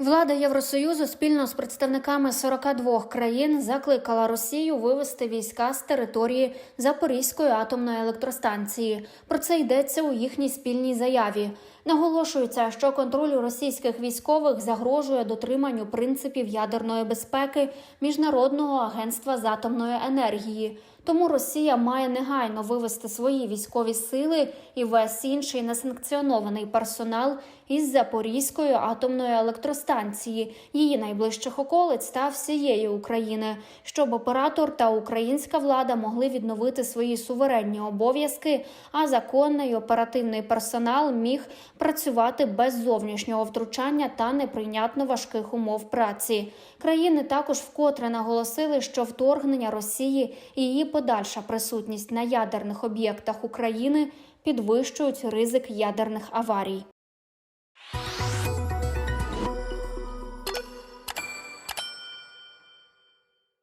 Влада Євросоюзу спільно з представниками 42 країн закликала Росію вивести війська з території Запорізької атомної електростанції. Про це йдеться у їхній спільній заяві. Наголошується, що контроль російських військових загрожує дотриманню принципів ядерної безпеки Міжнародного агентства з атомної енергії. Тому Росія має негайно вивести свої військові сили і весь інший несанкціонований персонал із Запорізької атомної електростанції, її найближчих околиць та всієї України, щоб оператор та українська влада могли відновити свої суверенні обов'язки, а законний оперативний персонал міг працювати без зовнішнього втручання та неприйнятно важких умов праці. Країни також вкотре наголосили, що вторгнення Росії і її подальша присутність на ядерних об'єктах України підвищують ризик ядерних аварій.